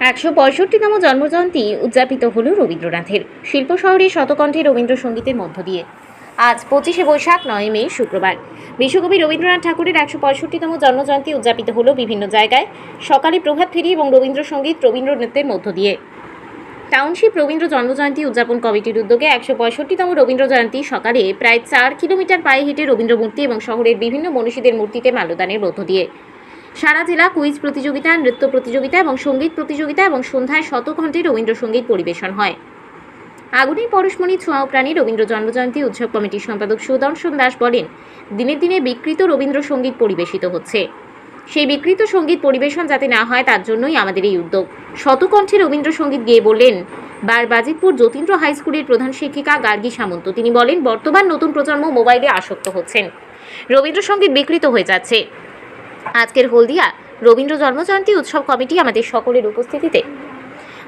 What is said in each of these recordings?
একশো পঁয়ষট্টিতম জন্মজয়ন্তী উদযাপিত হল রবীন্দ্রনাথের। শিল্প শহরে শতকণ্ঠে রবীন্দ্রসঙ্গীতের মধ্য দিয়ে। আজ পঁচিশে বৈশাখ, নয় মে, শুক্রবার। বিশ্বকবি রবীন্দ্রনাথ ঠাকুরের একশো পঁয়ষট্টিতম জন্মজয়ন্তী উদযাপিত হল বিভিন্ন জায়গায়। সকালে প্রভাত ফেরি এবং রবীন্দ্রসঙ্গীত রবীন্দ্র নৃত্যের মধ্য দিয়ে। টাউনশিপ রবীন্দ্র জন্মজয়ন্তী উদযাপন কমিটির উদ্যোগে একশো পঁয়ষট্টিতম রবীন্দ্র জয়ন্তী সকালে প্রায় চার কিলোমিটার পায়ে হেঁটে রবীন্দ্র মূর্তি এবং শহরের বিভিন্ন মনীষীদের মূর্তিতে মাল্যদানের মধ্য দিয়ে। সারা জেলা কুইজ প্রতিযোগিতা, নৃত্য প্রতিযোগিতা এবং সংগীত প্রতিযোগিতা এবং সন্ধ্যায় শতঘণ্টে রবীন্দ্রসঙ্গীত পরিবেশন হয়। আগুনের পরশমণি ছোঁয়া ও প্রাণী, রবীন্দ্র জন্মজয়ন্তী উৎসব কমিটির সম্পাদক সুদর্শন দাস বলেন দিনে দিনে বিকৃত রবীন্দ্রসঙ্গীত পরিবেশিত হচ্ছে। সেই বিকৃত সংগীত পরিবেশন যাতে না হয় তার জন্যই আমাদের এই উদ্যোগ। শতকণ্ঠে রবীন্দ্রসঙ্গীত গিয়ে বললেন, বারবাজিতপুর যতীন্দ্র হাই স্কুলের প্রধান শিক্ষিকা গার্গী সামন্ত। তিনি বলেন, বর্তমান নতুন প্রজন্ম মোবাইলে আসক্ত হচ্ছেন। রবীন্দ্রসঙ্গীত বিকৃত হয়ে যাচ্ছে। আজকের হলদিয়া রবীন্দ্র জন্মজয়ন্তী উৎসব কমিটি আমাদের সকলের উপস্থিতিতে।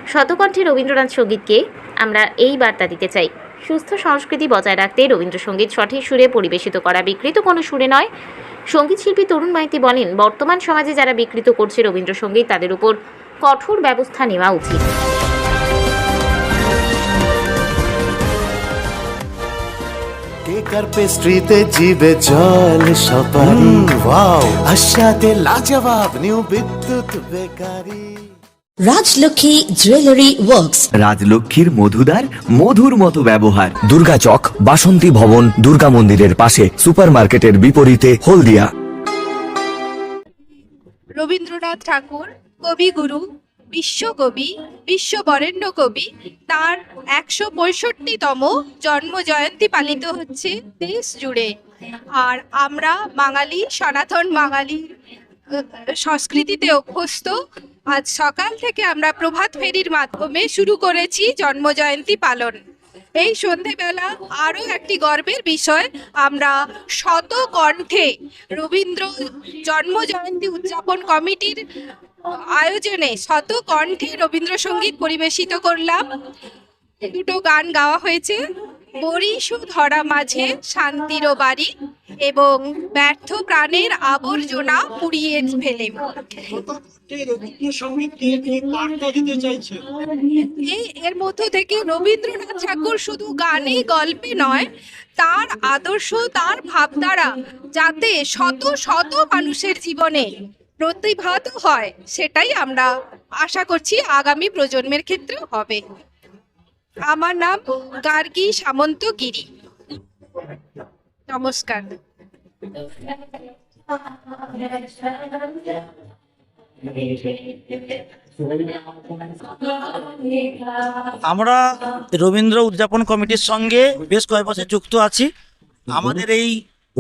শতকণ্ঠে রবীন্দ্রনাথ সঙ্গীতকে আমরা এই বার্তা দিতে চাই। সুস্থ সংস্কৃতি বজায় রাখতে রবীন্দ্রসঙ্গীত সঠিক সুরে পরিবেশিত করা বিকৃত কোনো সুরে নয়। সংগীত শিল্পী তরুণ মাইতি বলেন, বর্তমান সমাজে যারা বিকৃত করছে রবীন্দ্রসঙ্গীত তাদের উপর কঠোর ব্যবস্থা নেওয়া উচিত। কেকার পেস্ট্রিতে জিবে জল সপারি? ওয়াও আশাতে লাজবাব new Bidyut bakery. Rajlakshmi jewellery works. রাজলক্ষ্মীর মধুদার মধুর মতো ব্যবহার। দুর্গা চক বাসন্তী ভবন দুর্গা মন্দিরের পাশে সুপারমার্কেটের বিপরীতে হলদিয়া। রবীন্দ্রনাথ ঠাকুর কবিগুরু বিশ্বকবি, বিশ্ববরেণ্য কবি, তার একশো পঁয়ষট্টিতম জন্ম জয়ন্তী পালিত হচ্ছে দেশ জুড়ে। আর আমরা বাঙালি, সনাতন বাঙালি সংস্কৃতিতে অভ্যস্ত, আজ সকাল থেকে আমরা প্রভাত ফেরির মাধ্যমে শুরু করেছি জন্মজয়ন্তী পালন। এই সন্ধেবেলা আরও একটি গর্বের বিষয়, আমরা শত কণ্ঠে রবীন্দ্র জন্মজয়ন্তী উদযাপন কমিটির আয়োজনে শত কণ্ঠে রবীন্দ্রসঙ্গীত পরিবেশিত করলাম। দুটো গান গাওয়া হয়েছে। বরিশু ধরা মাঝে শান্তির বাড়ি এবং ব্যর্থ প্রাণের আবর্জনা পুড়িয়ে ফেলে। এর মধ্য থেকে রবীন্দ্রনাথ ঠাকুর শুধু গানে গল্পে নয়, তার আদর্শ, তার ভাবধারা যাতে শত শত মানুষের জীবনে প্রতিভাত হয়, সেটাই আমরা আশা করছি আগামী প্রজন্মের ক্ষেত্রেও হবে। আমার নাম গার্গী সামন্ত গিরি। নমস্কার। আমরা রবীন্দ্র উদযাপন কমিটির সঙ্গে বেশ কয়েক বছর যুক্ত আছি। আমাদের এই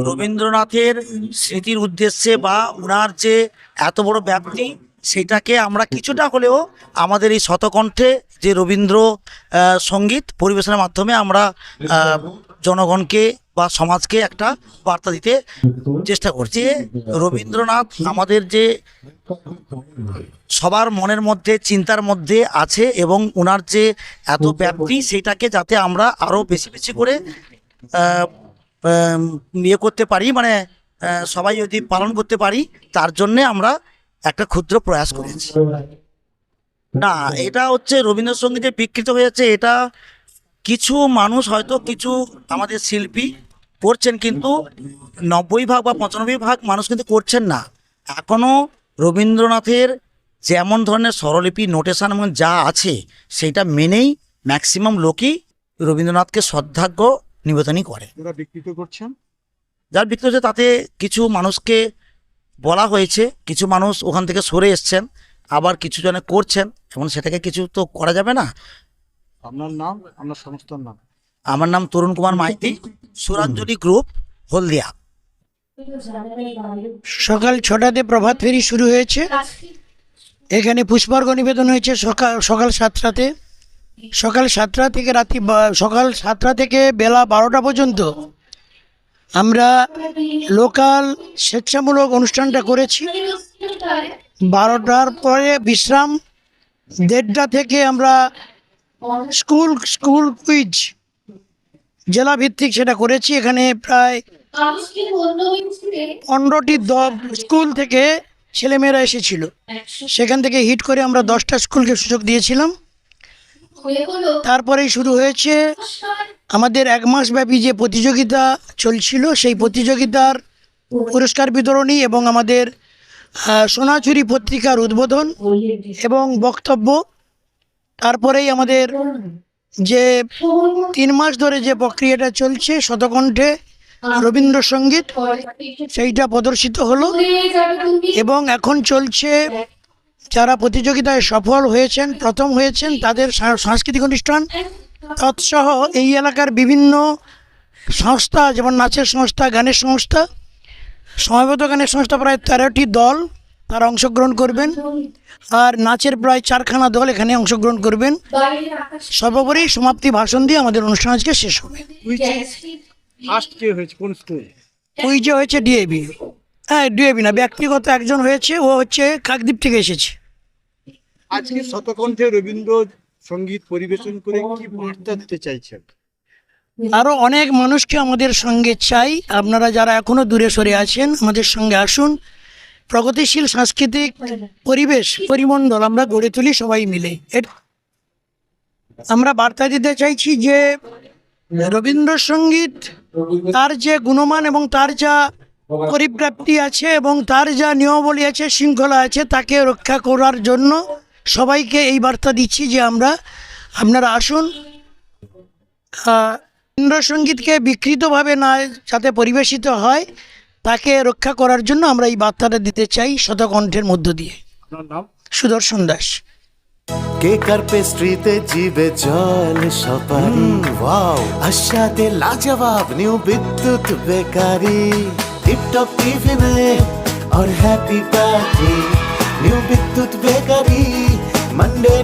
রবীন্দ্রনাথের স্মৃতির উদ্দেশ্যে বা ওনার যে এত বড় ব্যাপ্তি, সেটাকে আমরা কিছুটা হলেও আমাদের এই শতকণ্ঠে যে রবীন্দ্র সংগীত পরিবেশনের মাধ্যমে আমরা জনগণকে বা সমাজকে একটা বার্তা দিতে চেষ্টা করছি রবীন্দ্রনাথ আমাদের যে সবার মনের মধ্যে, চিন্তার মধ্যে আছে এবং ওনার যে এত ব্যাপ্তি, সেটাকে যাতে আমরা আরও বেশি বেশি করে ইয়ে করতে পারি মানে সবাই যদি পালন করতে পারি, তার জন্যে আমরা একটা ক্ষুদ্র প্রয়াস করেছি। না, এটা হচ্ছে রবীন্দ্রসঙ্গীতে বিকৃত হয়েছে এটা কিছু মানুষ হয়তো কিছু আমাদের শিল্পী করছেন, কিন্তু নব্বই ভাগ বা পঁচানব্বই ভাগ মানুষ কিন্তু করছেন না। এখনও রবীন্দ্রনাথের যেমন ধরনের স্বরলিপি, নোটেশন এবং যা আছে, সেটা মেনেই ম্যাক্সিমাম লোকই রবীন্দ্রনাথকে শ্রদ্ধাজ্ঞ নিবেদনই করে। যারা বিকৃত করছেন? যার বিকৃত হচ্ছে তাতে কিছু মানুষকে বলা হয়েছে কিছু মানুষ ওখান থেকে সরে এসছেন আবার কিছু জনে করছেন এবং সেটাকে কিছু তো করা যাবে না। আপনার নাম আপনার সংস্থার নাম? আমার নাম তরুণ কুমার মাইতি সুরাঞ্জলি গ্রুপ হলদিয়া। সকাল ছটাতে প্রভাত ফেরি শুরু হয়েছে। এখানে পুষ্পার্ঘ নিবেদন হয়েছে সকাল সকাল সাতটাতে। সকাল সাতটা থেকে রাত্রি সকাল সাতটা থেকে বেলা বারোটা পর্যন্ত আমরা লোকাল স্বেচ্ছামূলক অনুষ্ঠানটা করেছি। বারোটার পরে বিশ্রাম, দেড়টা থেকে আমরা স্কুল স্কুল কুইজ জেলা ভিত্তিক সেটা করেছি। এখানে প্রায় পনেরোটি স্কুল থেকে ছেলেমেয়েরা এসেছিল। সেখান থেকে হিট করে আমরা দশটা স্কুলকে সুযোগ দিয়েছিলাম। তারপরেই শুরু হয়েছে আমাদের এক মাস ব্যাপী যে প্রতিযোগিতা চলছিল, সেই প্রতিযোগিতার পুরস্কার বিতরণী এবং আমাদের সোনাচুরি পত্রিকার উদ্বোধন এবং বক্তব্য। তারপরেই আমাদের যে তিন মাস ধরে যে প্রক্রিয়াটা চলছে শতকণ্ঠে রবীন্দ্রসঙ্গীত, সেইটা প্রদর্শিত হলো এবং এখন চলছে যারা প্রতিযোগিতায় সফল হয়েছেন প্রথম হয়েছেন তাদের সাংস্কৃতিক অনুষ্ঠান। তৎসহ এই এলাকার বিভিন্ন সংস্থা যেমন নাচের সংস্থা গানের সংস্থা সময়বদ্ধ গানের সংস্থা প্রায় তেরোটি দল তারা অংশগ্রহণ করবেন। আর নাচের প্রায় চারখানা দল এখানে অংশগ্রহণ করবেন। সর্বোপরি সমাপ্তি ভাষণ দিয়ে আমাদের অনুষ্ঠান আজকে শেষ হবে। স্কুল কুইজে হয়েছে? ডিএবি হ্যাঁ ডিএবি না ব্যক্তিগত একজন হয়েছে ও হচ্ছে কাকদ্বীপ থেকে এসেছে। আজকে শতকণ্ঠে রবীন্দ্র সংগীত পরিবেশন করে কি বার্তা দিতে চাইছেন? আরও অনেক মানুষকে আমাদের সঙ্গে চাই। আপনারা যারা এখনও দূরে সরে আছেন আমাদের সঙ্গে আসুন। প্রগতিশীল সাংস্কৃতিক পরিবেশ পরিমণ্ডল আমরা গড়ে তুলি সবাই মিলে। আমরা বার্তা দিতে চাইছি যে রবীন্দ্রসঙ্গীত তার যে গুণমান এবং তার যা পরিপ্রাপ্তি আছে এবং তার যা নিয়মাবলী আছে শৃঙ্খলা আছে তাকে রক্ষা করার জন্য সবাইকে এই বার্তা দিচ্ছি যে আমরা আপনারা আসুন ইন্দ্রসঙ্গীতকে বিকৃতভাবে না যাতে পরিবেশিত হয় তাকে রক্ষা করার জন্য আমরা এই বার্তাটা দিতে চাই শতকণ্ঠের মধ্য দিয়ে। সুদর্শন দাস। কে কেকার পেস্ট্রিতে জীবে জল সপারি? ওয়াও আশাতে লাজবাব new Bidyut bakery. Tiptop TV টিফিনে আর হ্যাপি পার্টি। নিউ বিদ্যুৎ বেকার